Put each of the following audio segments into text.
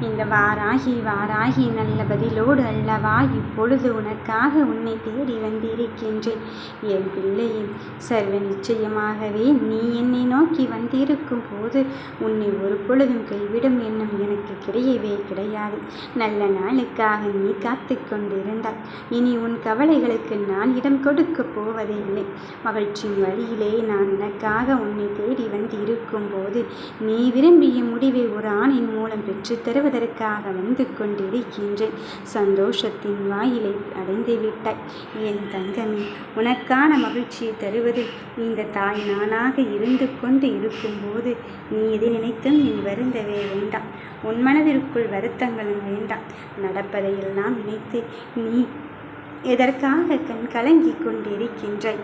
இந்த வாராகி வாராகி நல்ல பதிலோடு அல்லவா? இப்பொழுது உனக்காக உன்னை தேடி வந்திருக்கின்றேன். என் பிள்ளையே சர்வ நிச்சயமாகவே நீ என்னை நோக்கி வந்திருக்கும் போது உன்னை ஒரு பொழுதும் கைவிடும் எண்ணம் எனக்கு கிடையவே கிடையாது. நல்ல நாளுக்காக நீ காத்து கொண்டிருந்தாய். இனி உன் கவலைகளுக்கு நான் இடம் கொடுக்க போவதே இல்லை. மகிழ்ச்சியின் வழியிலே நான் உனக்காக உன்னை தேடி வந்து இருக்கும் போது நீ விரும்பிய முடிவை ஒரு ஆணின் மூலம் பெற்றுத் தருவது வந்து கொண்டிருக்கின்றேன். சந்தோஷத்தின் வாயிலை அடைந்து விட்டாய். என் தங்கமே உனக்கான மகிழ்ச்சியை தருவது இந்த தாய் நானாக இருந்து கொண்டு இருக்கும்போது நீ எதை நினைத்தும் நீ வருந்தவே வேண்டாம். உன் மனதிற்குள் வருத்தங்களும் வேண்டாம். நடப்பதையெல்லாம் நினைத்து நீ எதற்காக கண் கலங்கி கொண்டிருக்கின்றாய்?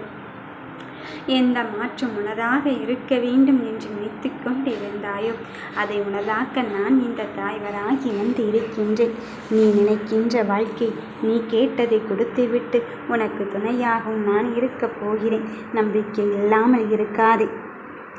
எந்த மாற்றம் உனதாக இருக்க வேண்டும் என்று நினைத்து கொண்டிருந்தாயோ அதை உனதாக்க நான் இந்த தாய்வராகி வந்து இருக்கின்றேன் நீ நினைக்கின்ற வாழ்க்கை நீ கேட்டதை கொடுத்துவிட்டு உனக்கு துணையாகவும் நான் இருக்கப் போகிறேன். நம்பிக்கை இல்லாமல் இருக்காதே.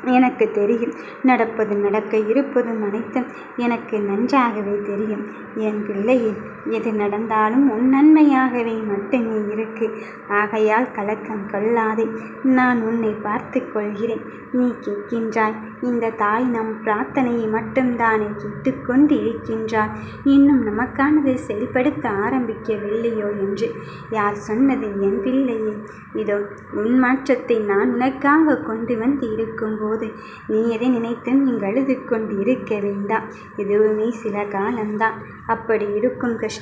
எனக்கு தெரியும் நடப்பது நடக்க இருப்பதும் அனைத்தும் எனக்கு நன்றாகவே தெரியும். என் பிள்ளையே எது நடந்தாலும் உன் நன்மையாகவே மட்டுமே இருக்கு. ஆகையால் கலக்கம் கொள்ளாதே. நான் உன்னை பார்த்து கொள்கிறேன். நீ கேட்கின்றாய். இந்த தாய் நம் பிரார்த்தனையை மட்டும்தானே கேட்டுக்கொண்டு இருக்கின்றாள். இன்னும் நமக்கானது செயல்படுத்த ஆரம்பிக்கவில்லையோ என்று யார் சொன்னது என் பிள்ளையே? இதோ உன் மாற்றத்தை நான் உனக்காக கொண்டு வந்து இருக்கும்போது நீ எதை நினைத்தும் நீங்கள் அழுது கொண்டு இருக்க வேண்டாம். எதுவுமே சில காலம்தான். அப்படி இருக்கும் கஷ்டம்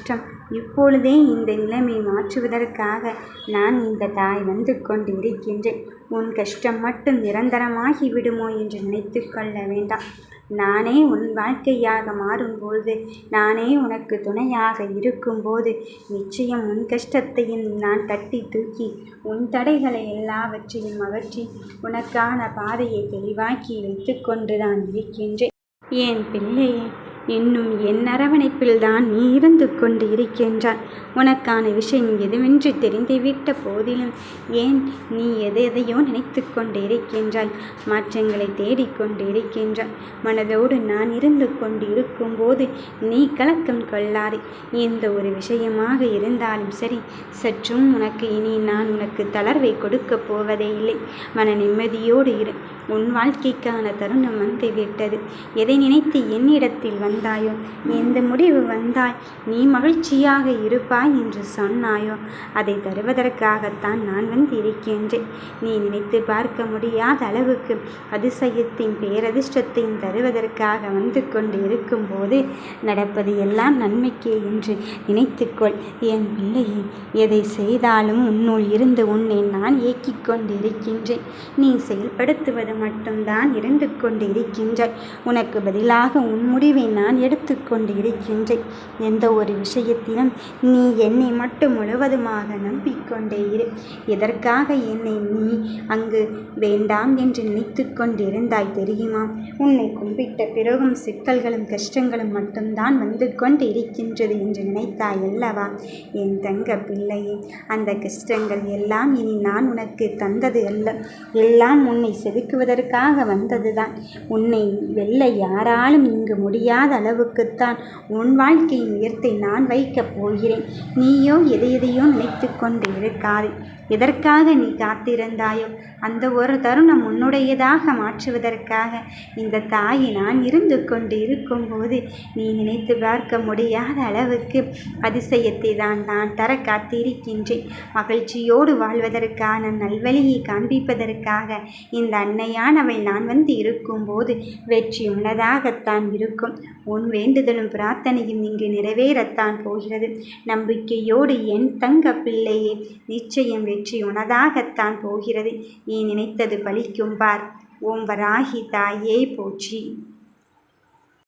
இப்பொழுதே இந்த நிலைமை மாற்றுவதற்காக நான் இந்த தாய் வந்து கொண்டு இருக்கின்றேன் உன் கஷ்டம் மட்டும் நிரந்தரமாகி விடுமோ என்று நினைத்து கொள்ள வேண்டாம். நானே உன் வாழ்க்கையாக மாறும்பொழுது நானே உனக்கு துணையாக இருக்கும்போது நிச்சயம் உன் கஷ்டத்தையும் நான் தட்டி தூக்கி உன் தடைகளை எல்லாவற்றையும் அகற்றி உனக்கான பாதையை தெளிவாக்கி வைத்து கொண்டுதான் இருக்கின்றேன். ஏன் பிள்ளையே இன்னும் என் அரவணைப்பில்தான் நீ இருந்து கொண்டு இருக்கின்றாய். உனக்கான விஷயம் எதுவென்று தெரிந்துவிட்ட போதிலும் ஏன் நீ எது எதையோ நினைத்து கொண்டு இருக்கின்றாய்? மாற்றங்களை தேடிக்கொண்டு இருக்கின்றாய். மனதோடு நான் இருந்து கொண்டு இருக்கும்போது நீ கலக்கம் கொள்ளாதே. எந்த ஒரு விஷயமாக இருந்தாலும் சரி சற்றும் உனக்கு இனி நான் உனக்கு தளர்வை கொடுக்கப் போவதே இல்லை. மன நிம்மதியோடு இரு. உன் வாழ்க்கைக்கான தருணம் வந்து விட்டது. எதை நினைத்து என்னிடத்தில் வந்தாயோ எந்த முடிவு வந்தாய்? நீ மகிழ்ச்சியாக இருப்பாய் என்று சொன்னாயோ? அதை தருவதற்காகத்தான் நான் வந்து இருக்கின்றேன் நீ நினைத்து பார்க்க முடியாத அளவுக்கு அதிசயத்தின் பேரதிர்ஷ்டத்தையும் தருவதற்காக வந்து கொண்டு இருக்கும்போது நடப்பது எல்லாம் நன்மைக்கே என்று நினைத்துக்கொள். என் பிள்ளையே எதை செய்தாலும் உன்னுள் இருந்து உன்னை நான் இயக்கிக் கொண்டு இருக்கின்றேன் நீ செயல்படுத்துவது மட்டும்தான் இருந்து கொண்டு இருக்கின்றாய் உனக்கு பதிலாக உன் முடிவை நான் நான் எடுத்துக்கொண்டு இருக்கின்றேன் எந்த ஒரு விஷயத்திலும் நீ என்னை மட்டும் முழுவதுமாக நம்பிக்கொண்டே இரு. எதற்காக என்னை நீ அங்கு வேண்டாம் என்று நினைத்து கொண்டிருந்தாய் தெரியுமா? உன்னை கும்பிட்ட பிறகும் சிக்கல்களும் கஷ்டங்களும் மட்டும்தான் வந்து கொண்டு இருக்கின்றது என்று நினைத்தாய் அல்லவா? என் தங்க பிள்ளையே அந்த கஷ்டங்கள் எல்லாம் இனி நான் உனக்கு தந்தது அல்ல. எல்லாம் உன்னை செதுக்குவதற்காக வந்ததுதான். உன்னை வெல்ல யாராலும் இங்கு முடியாத அளவுக்குத்தான் உன் வாழ்க்கையின் உயர்த்தை நான் வைக்கப் போகிறேன். நீயோ எதை எதையோ நினைத்து கொண்டு இருக்காது. எதற்காக நீ காத்திருந்தாயோ? அந்த ஒரு தருணம் உன்னுடையதாக மாற்றுவதற்காக இந்த தாயை நான் இருந்து கொண்டு இருக்கும்போது நீ நினைத்து பார்க்க முடியாத அளவுக்கு அதிசயத்தை தான் நான் தர காத்திருக்கின்றேன். மகிழ்ச்சியோடு வாழ்வதற்கான நல்வழியை காண்பிப்பதற்காக இந்த அன்னையானவள் நான் வந்து இருக்கும்போது வெற்றி உனதாகத்தான் இருக்கும். உன் வேண்டுதலும் பிரார்த்தனையும் இங்கு நிறைவேறத்தான் போகிறது. நம்பிக்கையோடு என் தங்க பிள்ளையே நிச்சயம் வெற்றி உனதாகத்தான் போகிறது. நீ நினைத்தது பலிக்கும் பார். ஓம் வராகி தாயே போற்றி.